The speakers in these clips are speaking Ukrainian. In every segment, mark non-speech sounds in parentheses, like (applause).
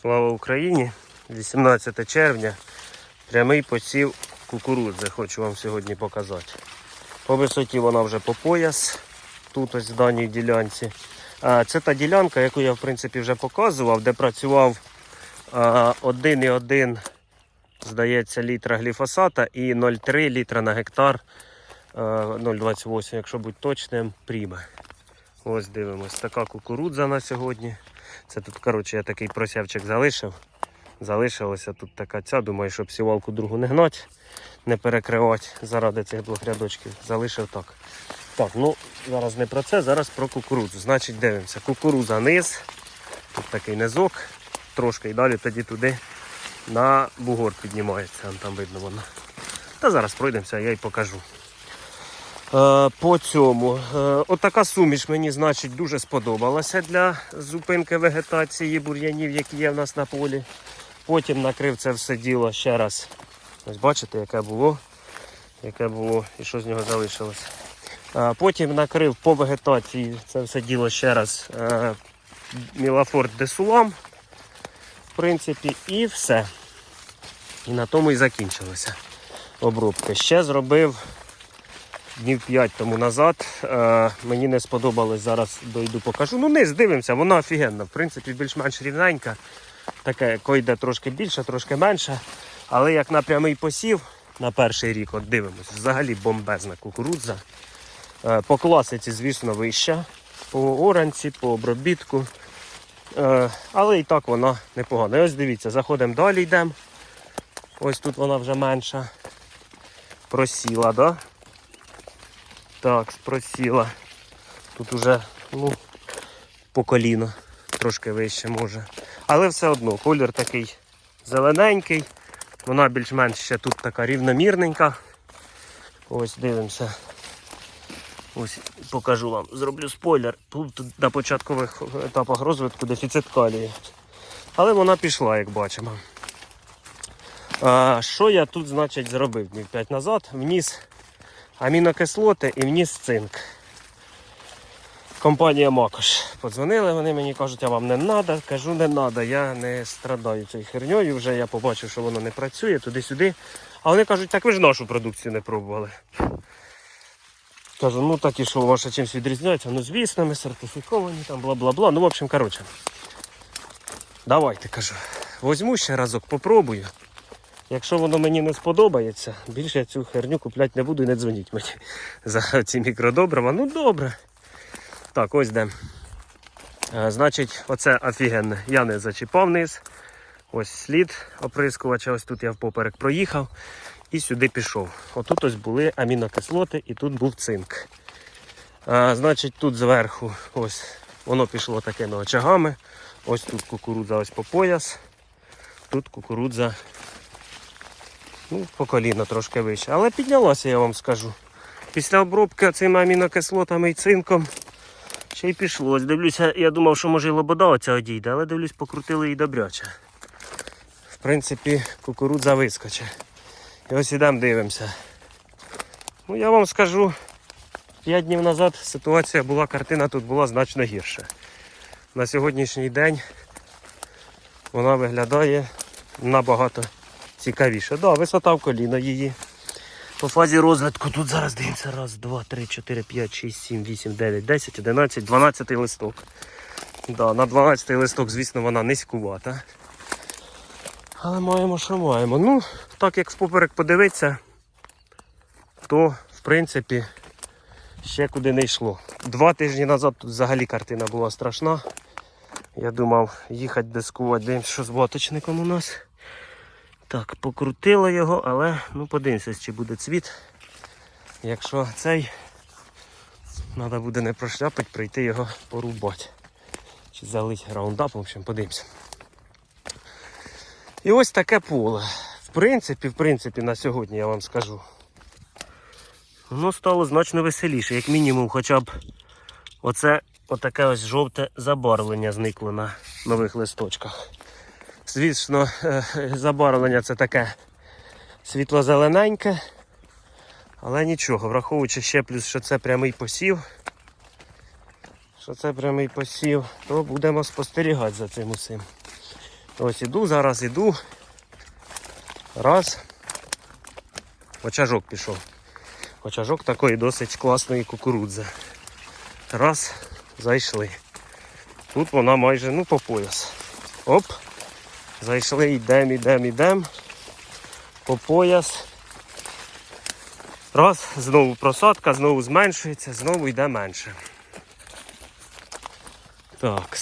Слава Україні! 18 червня. Прямий посів кукурудзи хочу вам сьогодні показати. По висоті вона вже по пояс, тут ось в даній ділянці. Це та ділянка, яку я в принципі вже показував, де працював а, 1,1, здається, літра гліфосата і 0,3 літра на гектар, 0,28, якщо бути точним, пріме. Ось дивимось, така кукурудза на сьогодні. Це тут, коротше, я такий просявчик залишив. Залишилася тут така ця. Думаю, щоб сівалку другу не гнать, не перекривати заради цих двох рядочків. Залишив так. Так, ну зараз не про це, зараз про кукурудзу. Значить, дивимося. Кукурудза низ. Тут такий низок, трошки і далі тоді туди на бугор піднімається. Там видно воно. Та зараз пройдемося, я й покажу. Е, По цьому. Е, Отака суміш мені, значить, дуже сподобалася для зупинки вегетації бур'янів, які є в нас на полі. Потім накрив це все діло ще раз. Ось бачите, яке було, яке було і що з нього залишилось. Е, Потім накрив по вегетації це все діло ще раз Мілафорд Десулам. В принципі, і все. І на тому і закінчилося обробки. Ще зробив днів 5 тому назад. Е, мені не сподобалось, зараз дойду покажу. Ну, низ дивимося, вона офігенна. В принципі, більш-менш рівненька. Таке койде трошки більше, трошки менше. Але як на прямий посів на перший рік, от дивимось, взагалі бомбезна кукурудза. Е, по класиці, звісно, вища. По оранці, по обробітку. Е, але і так вона непогана. І ось дивіться, заходимо далі, йдемо. Ось тут вона вже менша. Просіла, да? Так, просіла. Тут уже ну, по коліно, трошки вище може. Але все одно колір такий зелененький. Вона більш-менш ще тут така рівномірненька. Ось дивимося. Ось покажу вам, зроблю спойлер. Тут на початкових етапах розвитку дефіцит калію. Але вона пішла, як бачимо. А, що я тут, значить, зробив днів 5 назад? Вніс амінокислоти і вніс цинк. Компанія Макош. Подзвонили вони мені кажуть, а вам не треба. Кажу, не треба, я не страдаю цією херньою. Вже я побачив, що воно не працює туди-сюди. А вони кажуть, так ви ж нашу продукцію не пробували. Кажу, ну так і що, ваша чимось відрізняється? Ну звісно, ми сертифіковані, там бла-бла-бла. Ну, в общем, коротше. Давайте кажу. Возьму ще разок, попробую. Якщо воно мені не сподобається, більше я цю херню купляти не буду і не дзвоніть мені (laughs) за ці мікродобрива. Ну добре. Так, ось де. Е, Значить, оце офігенне. Я не зачіпав низ. Ось слід оприскувача, ось тут я впоперек проїхав і сюди пішов. Отут ось були амінокислоти і тут був цинк. А, значить, тут зверху ось воно пішло такими очагами. Ось тут кукурудза ось по пояс. Тут кукурудза ну, по коліна трошки вище. Але піднялося, я вам скажу. Після обробки цими амінокислотами і цинком ще й пішло. Ось Дивлюся, я думав, що може і лобода оця одійде, але дивлюсь, покрутили її добряче. В принципі, кукурудза вискоче. І ось ідемо дивимося. Ну я вам скажу, 5 днів назад ситуація була, картина тут була значно гірша. На сьогоднішній день вона виглядає набагато цікавіше. Да, висота в коліна її. По фазі розвитку тут зараз дивимося. Раз, два, три, чотири, п'ять, шість, сім, вісім, дев'ять, десять, одинадцять, дванадцятий листок. Да, на 12 листок, звісно, вона низькувата. Але маємо, що маємо. Ну, так як впоперек подивитися, то в принципі ще куди не йшло. Два тижні назад тут взагалі картина була страшна. Я думав їхати дискувати, дивимося, що з баточником у нас. Так, покрутило його, але ну подивимося, чи буде цвіт. Якщо цей, треба буде не прошляпати, прийти його порубати. Чи залить раундап, в общем, подивимося. І ось таке поле. В принципі, в принципі, на сьогодні я вам скажу. Воно стало значно веселіше, як мінімум, хоча б оце отаке ось жовте забарвлення зникло на нових листочках. Звісно, е, забарвлення це таке світло-зелененьке, але нічого, враховуючи ще плюс, що це прямий посів, що це прямий посів, то будемо спостерігати за цим усім. Ось іду, зараз іду. Раз. Очажок пішов. Очажок такої досить класної кукурудзи. Раз, зайшли. Тут вона майже ну, по пояс. Оп. Зайшли, йдемо, йдемо, йдемо. По пояс. Раз, знову просадка, знову зменшується, знову йде менше. Так.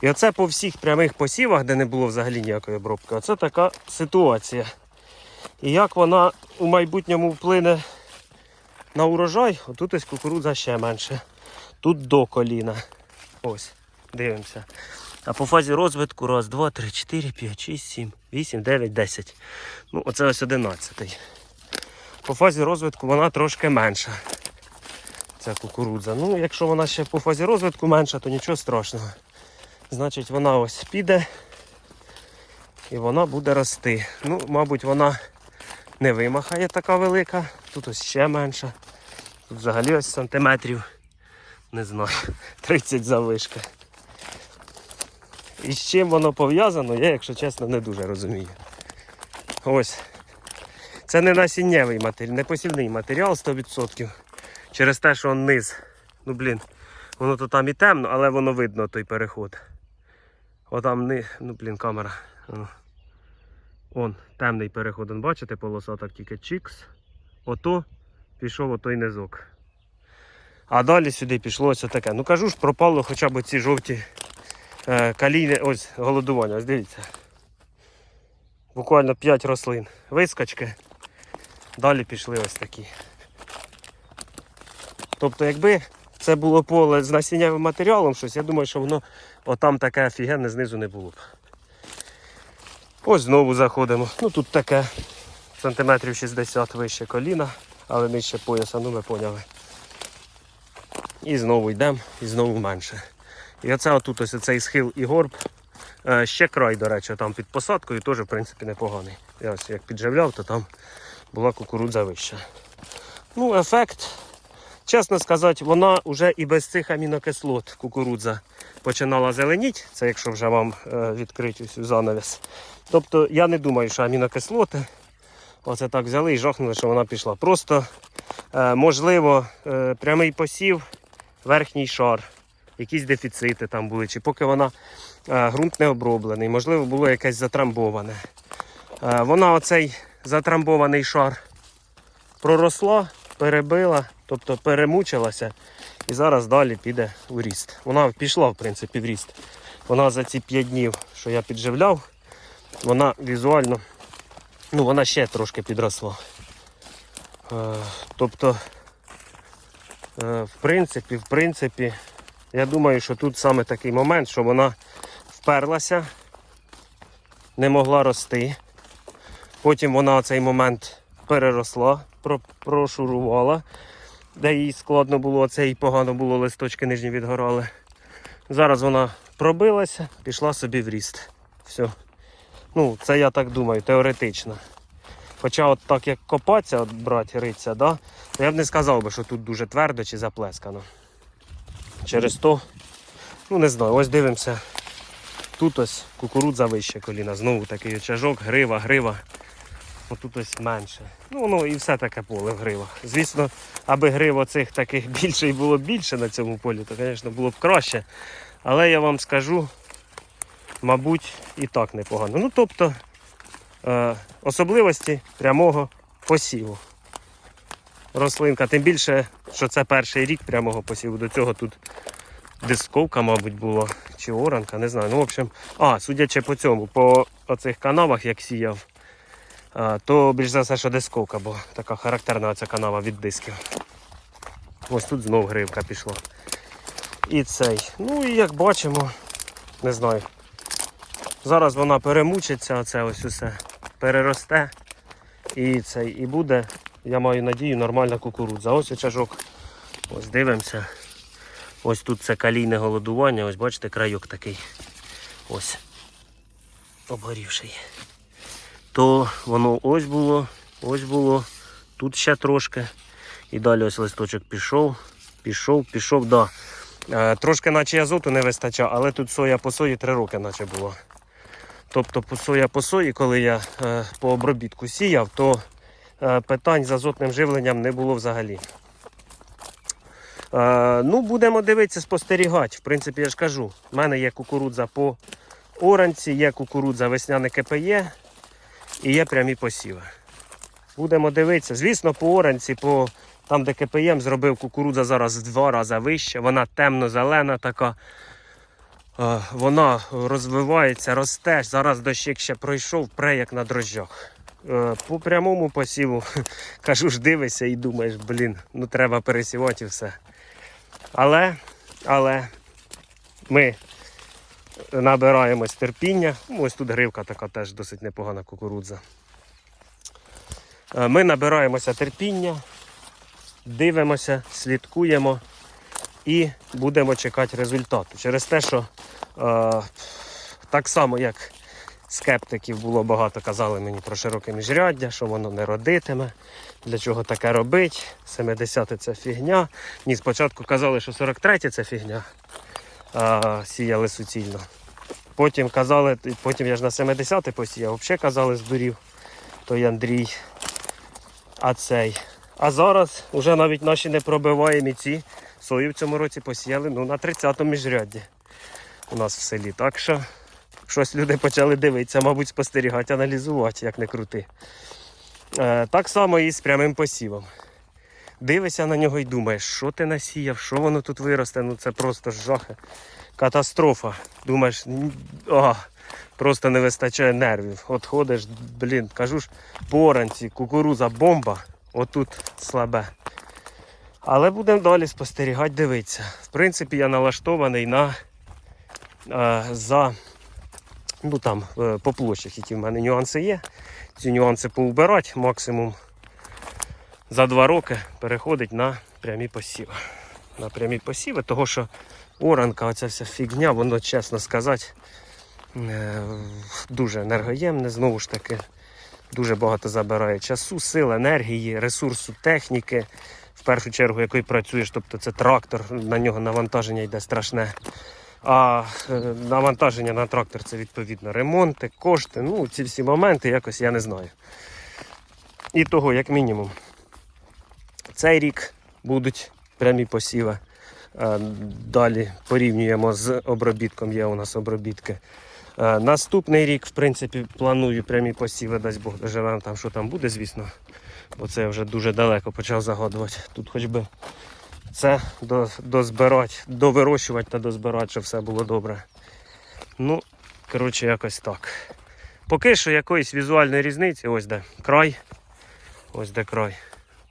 І оце по всіх прямих посівах, де не було взагалі ніякої обробки, оце така ситуація. І як вона у майбутньому вплине на урожай, отут ось кукурудза ще менше. Тут до коліна. Ось, дивимося. А по фазі розвитку раз, два, три, чотири, п'ять, шість, сім, вісім, дев'ять, десять. Ну, оце ось одинадцятий. По фазі розвитку вона трошки менша. Ця кукурудза. Ну, якщо вона ще по фазі розвитку менша, то нічого страшного. Значить, вона ось піде і вона буде рости. Ну, мабуть, вона не вимахає така велика. Тут ось ще менша. Тут взагалі ось сантиметрів, не знаю, (laughs) 30 завишки. І з чим воно пов'язано, я, якщо чесно, не дуже розумію. Ось. Це не насіннєвий матеріал, не посівний матеріал 100%. Через те, що низ. Ну блін, воно то там і темно, але воно видно той переход. Отам ни... ну блін, камера. Он, темний переход. Он, бачите, полоса так тільки чікс. Ото пішов отой низок. А далі сюди пішло ось таке. Ну кажу ж, пропало хоча б ці жовті е, каліни, ось голодування, ось дивіться. Буквально 5 рослин. Вискочки. Далі пішли ось такі. Тобто, якби це було поле з насіннявим матеріалом, щось, я думаю, що воно отам таке офігенне знизу не було б. Ось знову заходимо. Ну тут таке сантиметрів 60 вище коліна, але нижче пояса, ну ви поняли. І знову йдемо, і знову менше. І оце отут ось цей схил і горб. Е, Ще край, до речі, там під посадкою теж, в принципі, непоганий. Я ось як підживляв, то там була кукурудза вища. Ну, ефект, чесно сказати, вона вже і без цих амінокислот кукурудза починала зеленіти. Це якщо вже вам е, відкрити всю занавіс. Тобто я не думаю, що амінокислоти оце так взяли і жахнули, що вона пішла. Просто, е, можливо, прямий посів, верхній шар, якісь дефіцити там були, чи поки вона е, ґрунт не оброблений, можливо, було якесь затрамбоване. Е, Вона оцей затрамбований шар проросла, перебила, тобто перемучилася і зараз далі піде у ріст. Вона пішла, в принципі, в ріст. Вона за ці 5 днів, що я підживляв, вона візуально, ну вона ще трошки підросла. Е, Тобто, в принципі, в принципі, я думаю, що тут саме такий момент, що вона вперлася, не могла рости. Потім вона цей момент переросла, прошурувала, де їй складно було, це їй погано було, листочки нижні відгорали. Зараз вона пробилася, пішла собі в ріст. Все. Ну, це я так думаю, теоретично. Хоча от так як копатися, от брати риця, да, то я б не сказав би, що тут дуже твердо чи заплескано. Через то, ну не знаю, ось дивимося. Тут ось кукурудза вище коліна, знову такий очажок, грива, грива. Отут ось менше. Ну, воно і все таке поле в гривах. Звісно, аби грив оцих таких (laughs) більше і було більше на цьому полі, то, звісно, було б краще. Але я вам скажу, мабуть, і так непогано. Ну, тобто, е, особливості прямого посіву. Рослинка, тим більше, що це перший рік прямого посіву. До цього тут дисковка, мабуть, була, чи оранка, не знаю. Ну, в общем, а, судячи по цьому, по оцих канавах, як сіяв, то більш за все, що дисковка, бо така характерна оця канава від дисків. Ось тут знов гривка пішла. І цей. Ну і як бачимо, не знаю. Зараз вона перемучиться, оце ось усе переросте. І цей, і буде, я маю надію, нормальна кукурудза. Ось очажок. Ось дивимося. Ось тут це калійне голодування, ось бачите, крайок такий. Ось. Обгорівший. То воно ось було, ось було, тут ще трошки. І далі ось листочок пішов, пішов, пішов, да. Е, трошки наче азоту не вистачає, але тут соя по сої три роки наче було. Тобто соя по сої, коли я е, по обробітку сіяв, то питань з азотним живленням не було взагалі. Е, ну, будемо дивитися, спостерігати. В принципі, я ж кажу, в мене є кукурудза по оранці, є кукурудза весняне КПЄ і є прямі посіви. Будемо дивитися. Звісно, по оранці, по там, де КПМ зробив кукурудза зараз в два рази вище. Вона темно-зелена така. Е, Вона розвивається, росте. Зараз дощик ще пройшов, пре як на дрожжах. Е, По прямому посіву, (laughs) кажу ж, дивишся і думаєш, блін, ну треба пересівати і все. Але, але ми набираємось терпіння. Ну, Ось тут гривка така теж досить непогана кукурудза. Е, Ми набираємося терпіння, дивимося, слідкуємо і будемо чекати результату. Через те, що е, так само, як скептиків було багато, казали мені про широке міжряддя, що воно не родитиме, для чого таке робить. 70 це фігня. Ні, спочатку казали, що 43 це фігня, а, сіяли суцільно. Потім казали, потім я ж на 70 посіяв, взагалі казали, здурів той Андрій. А цей. А зараз вже навіть наші непробиваємі ці сою в цьому році посіяли ну, на 30-му міжрядді у нас в селі. Так що щось люди почали дивитися, мабуть, спостерігати, аналізувати, як не крути. Е, так само і з прямим посівом. Дивишся на нього і думаєш, що ти насіяв, що воно тут виросте, ну це просто жах. Катастрофа. Думаєш, а, просто не вистачає нервів. От ходиш, блін, кажу ж, поранці, кукуруза, бомба, отут слабе. Але будемо далі спостерігати, дивитися. В принципі, я налаштований на е, за ну там е, по площах, які в мене нюанси є. Ці нюанси поубирати максимум за два роки переходить на прямі посіви. На прямі посіви, того що оранка, оця вся фігня, воно, чесно сказати, е, дуже енергоємне, знову ж таки, дуже багато забирає часу, сил, енергії, ресурсу, техніки. В першу чергу, який працюєш, тобто це трактор, на нього навантаження йде страшне. А е, навантаження на трактор це відповідно ремонти, кошти. Ну, ці всі моменти якось я не знаю. І того, як мінімум, цей рік будуть прямі посіви. Е, Далі порівнюємо з обробітком, є у нас обробітки. Е, Наступний рік, в принципі, планую прямі посіви, дасть Бог доживемо там, що там буде, звісно. Бо це я вже дуже далеко почав загадувати. Тут хоч би це до- дозбирати, довирощувати та дозбирати, щоб все було добре. Ну, коротше, якось так. Поки що якоїсь візуальної різниці, ось де край. Ось де край.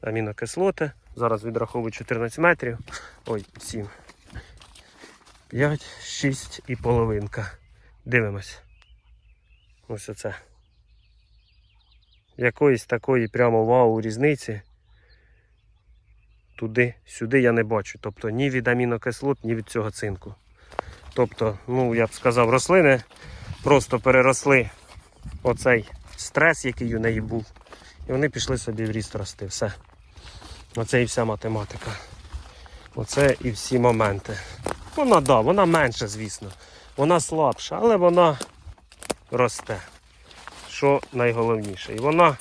Амінокислоти. Зараз відраховую 14 метрів. Ой, 7. 5, 6 і половинка. Дивимось. Ось оце. Якоїсь такої прямо вау різниці. Туди, сюди я не бачу. Тобто ні від амінокислот, ні від цього цинку. Тобто, ну я б сказав, рослини просто переросли оцей стрес, який у неї був. І вони пішли собі в ріст рости. Все. Оце і вся математика. Оце і всі моменти. Вона да, вона менша, звісно. Вона слабша, але вона росте. Що найголовніше. І вона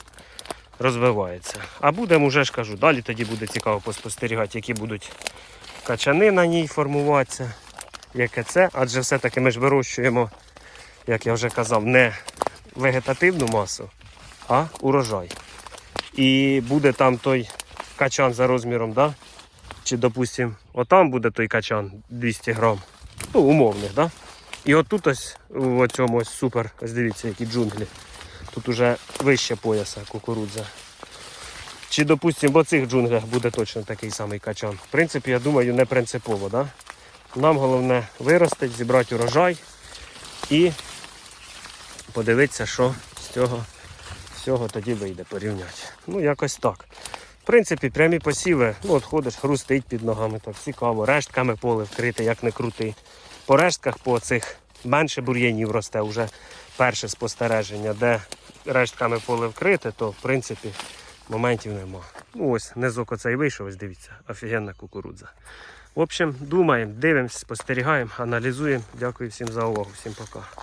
розвивається. А будемо вже ж кажу, далі тоді буде цікаво поспостерігати, які будуть качани на ній формуватися, яке це. Адже все-таки ми ж вирощуємо, як я вже казав, не вегетативну масу, а урожай. І буде там той качан за розміром, да? чи, допустимо, отам буде той качан 200 грам, ну, умовних, да? І отут ось у цьому ось супер, ось дивіться, які джунглі. Тут уже вище пояса кукурудза. Чи, допустимо, в цих джунглях буде точно такий самий качан. В принципі, я думаю, не принципово. Да? Нам головне виростити, зібрати урожай і подивитися, що з цього всього тоді вийде порівняти. Ну, якось так. В принципі, прямі посіви, ну от ходиш, хрустить під ногами, так цікаво. Рештками поле вкрите, як не крути. По рештках, по цих менше бур'янів росте вже перше спостереження, де рештками поле вкрите, то в принципі моментів нема. Ну ось низок оцей вийшов, ось дивіться, офігенна кукурудза. В общем, думаємо, дивимося, спостерігаємо, аналізуємо. Дякую всім за увагу, всім пока.